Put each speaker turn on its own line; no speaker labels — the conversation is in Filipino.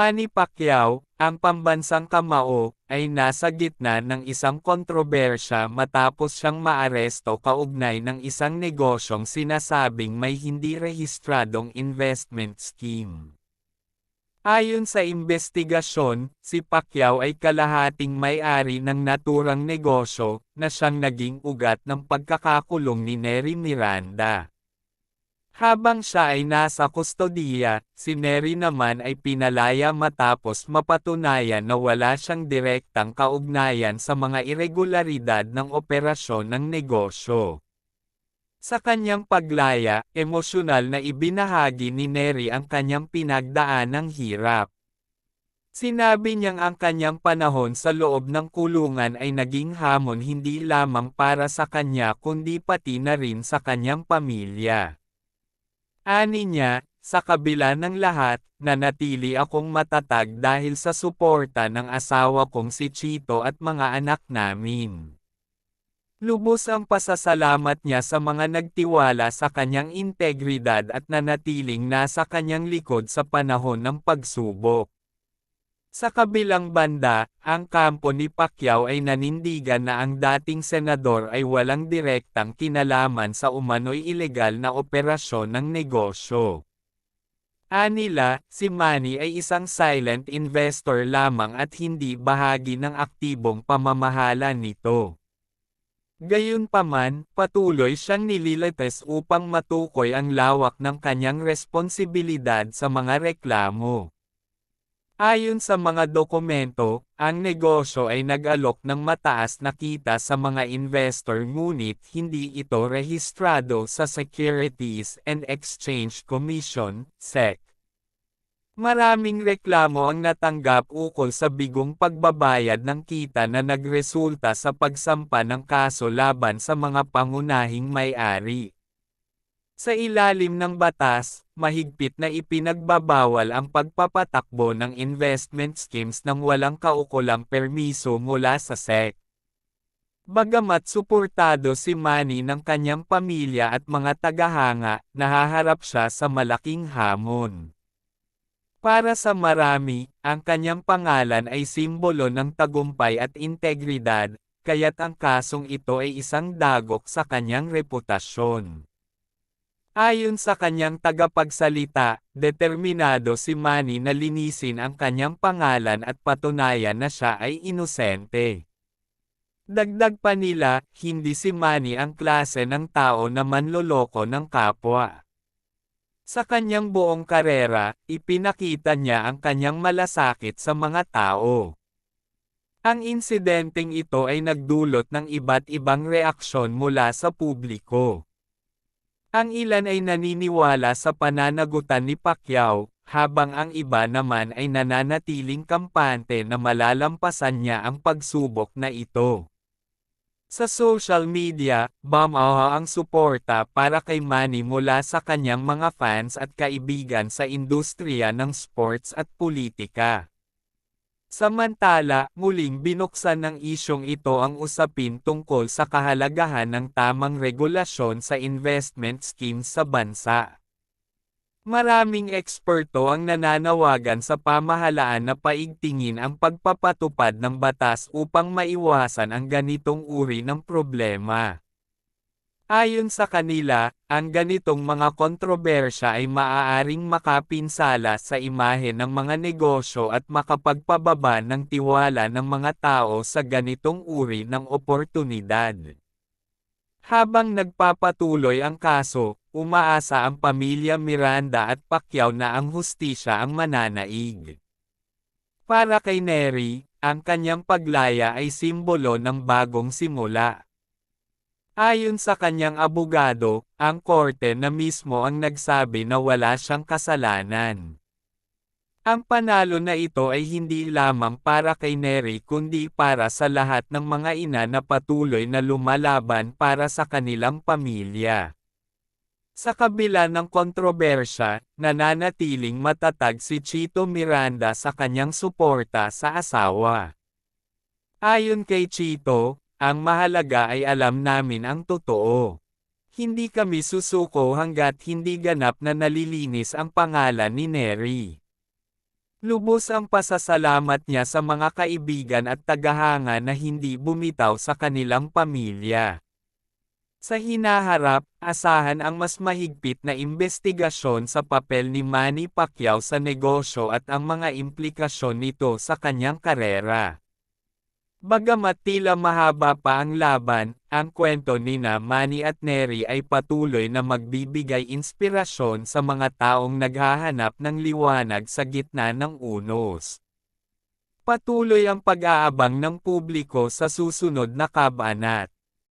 Manny Pacquiao, ang pambansang kamao, ay nasa gitna ng isang kontrobersya matapos siyang maaresto kaugnay ng isang negosyong sinasabing may hindi rehistradong investment scheme. Ayon sa investigasyon, si Pacquiao ay kalahating may-ari ng naturang negosyo na siyang naging ugat ng pagkakakulong ni Nery Miranda. Habang siya ay nasa kustodiya, si Nery naman ay pinalaya matapos mapatunayan na wala siyang direktang kaugnayan sa mga irregularidad ng operasyon ng negosyo. Sa kanyang paglaya, emosyonal na ibinahagi ni Nery ang kanyang pinagdaanang hirap. Sinabi niyang ang kanyang panahon sa loob ng kulungan ay naging hamon hindi lamang para sa kanya kundi pati na rin sa kanyang pamilya. Ani niya, sa kabila ng lahat, nanatili akong matatag dahil sa suporta ng asawa kong si Chito at mga anak namin. Lubos ang pasasalamat niya sa mga nagtiwala sa kanyang integridad at nanatiling nasa kanyang likod sa panahon ng pagsubok. Sa kabilang banda, ang kampo ni Pacquiao ay nanindigan na ang dating senador ay walang direktang kinalaman sa umano'y ilegal na operasyon ng negosyo. Anila, si Manny ay isang silent investor lamang at hindi bahagi ng aktibong pamamahala nito. Gayunpaman, patuloy siyang nililates upang matukoy ang lawak ng kanyang responsibilidad sa mga reklamo. Ayon sa mga dokumento, ang negosyo ay nag-alok ng mataas na kita sa mga investor ngunit hindi ito rehistrado sa Securities and Exchange Commission, SEC. Maraming reklamo ang natanggap ukol sa bigong pagbabayad ng kita na nagresulta sa pagsampa ng kaso laban sa mga pangunahing may-ari. Sa ilalim ng batas, mahigpit na ipinagbabawal ang pagpapatakbo ng investment schemes nang walang kaukulang permiso mula sa SEC. Bagamat suportado si Manny ng kanyang pamilya at mga tagahanga, nahaharap siya sa malaking hamon. Para sa marami, ang kanyang pangalan ay simbolo ng tagumpay at integridad, kaya't ang kasong ito ay isang dagok sa kanyang reputasyon. Ayon sa kanyang tagapagsalita, determinado si Manny na linisin ang kanyang pangalan at patunayan na siya ay inosente. Dagdag pa nila, hindi si Manny ang klase ng tao na manloloko ng kapwa. Sa kanyang buong karera, ipinakita niya ang kanyang malasakit sa mga tao. Ang insidenteng ito ay nagdulot ng iba't ibang reaksyon mula sa publiko. Ang ilan ay naniniwala sa pananagutan ni Pacquiao, habang ang iba naman ay nananatiling kampante na malalampasan niya ang pagsubok na ito. Sa social media, bumaha ang suporta para kay Manny mula sa kanyang mga fans at kaibigan sa industriya ng sports at politika. Samantala, muling binuksan ng isyong ito ang usapin tungkol sa kahalagahan ng tamang regulasyon sa investment schemes sa bansa. Maraming eksperto ang nananawagan sa pamahalaan na paigtingin ang pagpapatupad ng batas upang maiwasan ang ganitong uri ng problema. Ayon sa kanila, ang ganitong mga kontrobersya ay maaaring makapinsala sa imahe ng mga negosyo at makapagpababa ng tiwala ng mga tao sa ganitong uri ng oportunidad. Habang nagpapatuloy ang kaso, umaasa ang pamilya Miranda at Pacquiao na ang hustisya ang mananaig. Para kay Neri, ang kanyang paglaya ay simbolo ng bagong simula. Ayon sa kanyang abogado, ang korte na mismo ang nagsabi na wala siyang kasalanan. Ang panalo na ito ay hindi lamang para kay Neri kundi para sa lahat ng mga ina na patuloy na lumalaban para sa kanilang pamilya. Sa kabila ng kontrobersya, nananatiling matatag si Chito Miranda sa kanyang suporta sa asawa. Ayon kay Chito, ang mahalaga ay alam namin ang totoo. Hindi kami susuko hanggat hindi ganap na nalilinis ang pangalan ni Neri. Lubos ang pasasalamat niya sa mga kaibigan at tagahanga na hindi bumitaw sa kanilang pamilya. Sa hinaharap, asahan ang mas mahigpit na investigasyon sa papel ni Manny Pacquiao sa negosyo at ang mga implikasyon nito sa kanyang karera. Bagamat tila mahaba pa ang laban, ang kwento ni na Manny at Neri ay patuloy na magbibigay inspirasyon sa mga taong naghahanap ng liwanag sa gitna ng unos. Patuloy ang pag-aabang ng publiko sa susunod na kabanat.